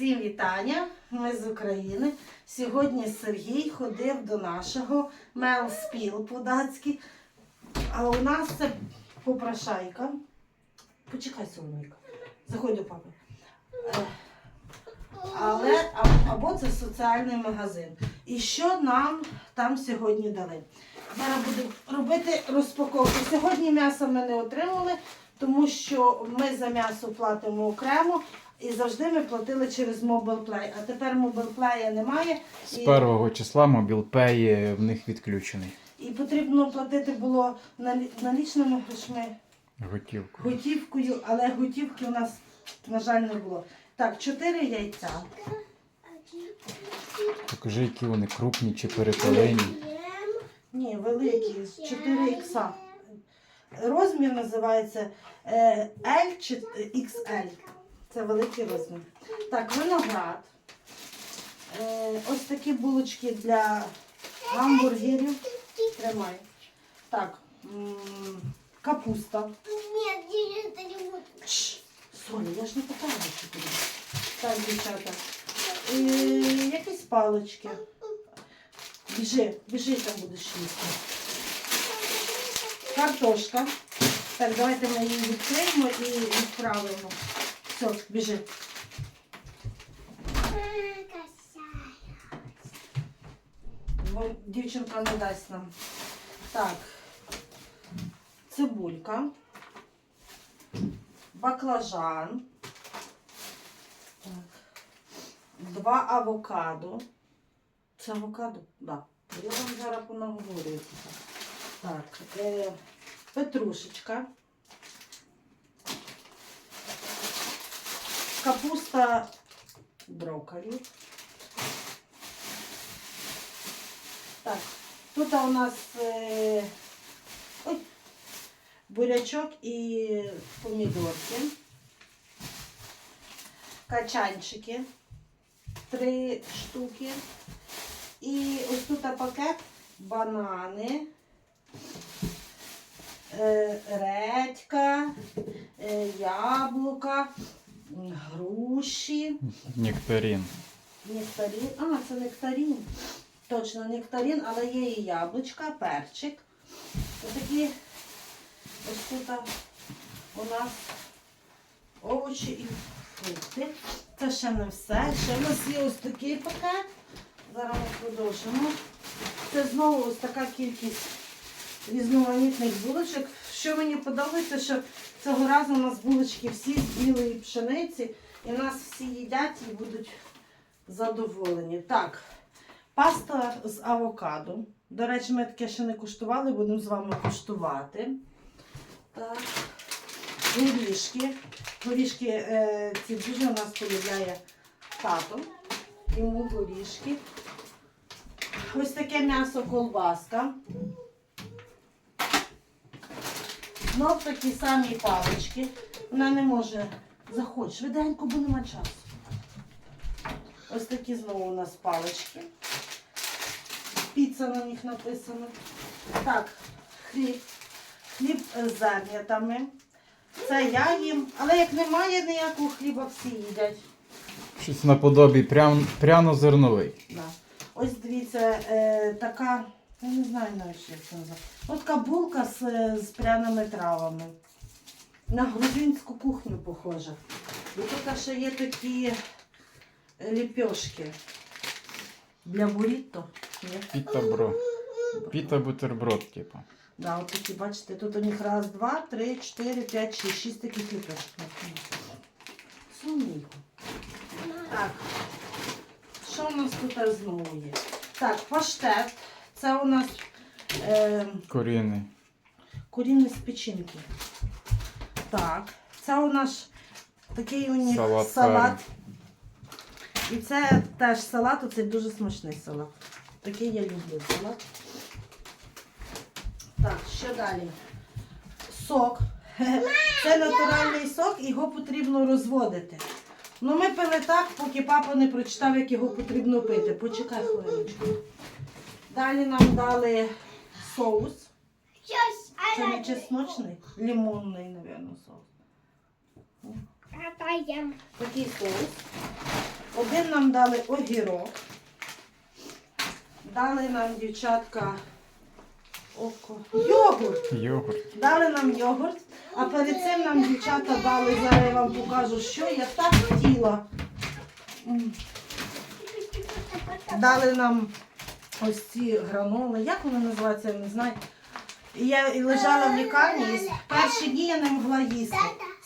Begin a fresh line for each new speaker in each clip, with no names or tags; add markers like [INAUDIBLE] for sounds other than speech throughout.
Всім вітання! Ми з України. Сьогодні Сергій ходив до нашого мелспіл по-датськи. А у нас це попрошайка. Почекай, Соломійка. Заходь до папи. Е, Але або це соціальний магазин. І що нам там сьогодні дали? Зараз будемо робити розпаковку. Сьогодні м'ясо ми не отримали, тому що ми за м'ясо платимо окремо. І завжди ми платили через MobilePlay. А тепер MobilePlay немає.
З
І,
першого числа мобілпей в них відключений.
і потрібно платити було налі- налічними грошми,
Готівку.
готівкою, але готівки у нас, на жаль, не було. Так, чотири яйця.
Покажи, які вони крупні чи перепелені.
Ні, великі, 4 ікса. Розмір називається е, L чи XL. Це великий розмір. Так, виноград. Е, ось такі булочки для гамбургерів. Тримай. Так, капуста.
Нет, это не буду.
Чш, Соня, я ж не питала, що тобі. Так, дівчата. Е, якісь палички. Біжи, біжи, там будеш їсти. Картошка. Так, давайте ми її відкриємо і відправимо. Все, біжи. Бо дівчинка не дасть нам. Так. Цибулька. Баклажан. Так. Два авокадо. Це авокадо? Да. Я вам зараз понаговорю. Так. Е, петрушечка. Капуста брокколі. Так, тут у нас е, ой, бурячок і помідорки. Качанчики. Три штуки. І ось тут пакет банани, е, редька, е, яблука, груші.
Нектарин.
Нектарин. А, це нектарин. Точно нектарин, але є і яблучка, перчик. Ось такі ось тут у нас овочі і фрукти. Це ще не все. Ще в нас є ось такий пакет. Зараз ми продовжимо. Це знову ось така кількість різноманітних булочок. Що мені подобається, що цього разу у нас булочки всі з білої пшениці. І нас всі їдять і будуть задоволені. Так, паста з авокадо. До речі, ми таке ще не куштували, будемо з вами куштувати. Так. Горішки. Горішки е, ці дуже у нас полюбляє тато. Йому горішки. Ось таке м'ясо колбаска. Знов такі самі палички. Вона не може. Заходь, швиденько, бо нема часу. Ось такі знову у нас палички. Піца на них написано. Так, хліб. Хліб з зернятами. Це я їм. Але як немає ніякого хліба, всі їдять.
Щось наподобі прям, пряно-зерновий.
Да. Ось дивіться, е, така, я не знаю навіть, як це називається. Ось така булка з, з пряними травами. На грузинську кухню похожа. І тут ще є такі ліпьошки для буріто.
Піта бро. Піта бутерброд, типу.
Да, от такі, бачите, тут у них раз, два, три, чотири, п'ять, шість, шість таких ліпешок. Сумнівко. Так. Що у нас тут знову є? Так, паштет. Це у нас е,
Корінний.
куріння з печінки. Так. Це у нас такий у них
Салат
салат. І це теж салат, оце дуже смачний салат. Такий я люблю салат. Так, що далі? Сок. [LAUGHS] Це натуральний сок, його потрібно розводити. Ну, ми пили так, поки папа не прочитав, як його потрібно пити. Почекай хвилиночку. Далі нам дали соус. Це не чесночний, лимонний, мабуть, соус. Такий соус. Один нам дали огірок. Дали нам дівчатка око. Йогурт.
Йогурт.
Дали нам йогурт, а перед цим нам дівчата дали, зараз я вам покажу, що я так хотіла. Дали нам ось ці граноли. Як вони називаються, я не знаю. І я лежала в лікарні, і перші дні я не могла їсти.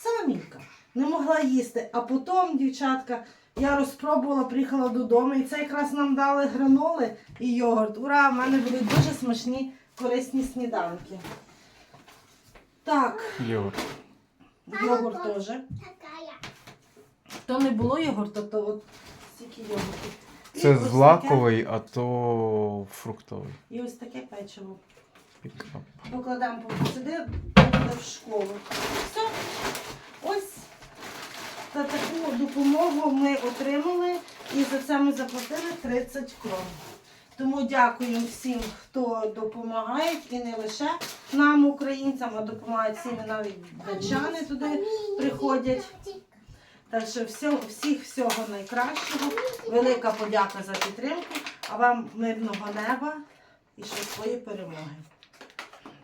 Соломінка. Не могла їсти. А потім, дівчатка, я розпробувала, приїхала додому, і це якраз нам дали граноли і йогурт. Ура! в мене були дуже смачні, корисні сніданки. Так,
Йогурт.
йогурт теж. То не було йогурту, то от стільки йогурту.
Це
ось
злаковий, а то фруктовий.
І ось таке печиво.
Пікап.
Покладемо сюди, буде в школу. Все. Ось та таку допомогу ми отримали і за це ми заплатили 30 крон. Тому дякую всім, хто допомагає, і не лише нам, українцям, а допомагають всім навіть датчани туди приходять. Так що всього, всіх всього найкращого. Велика подяка за підтримку, а вам мирного неба і швидкої перемоги.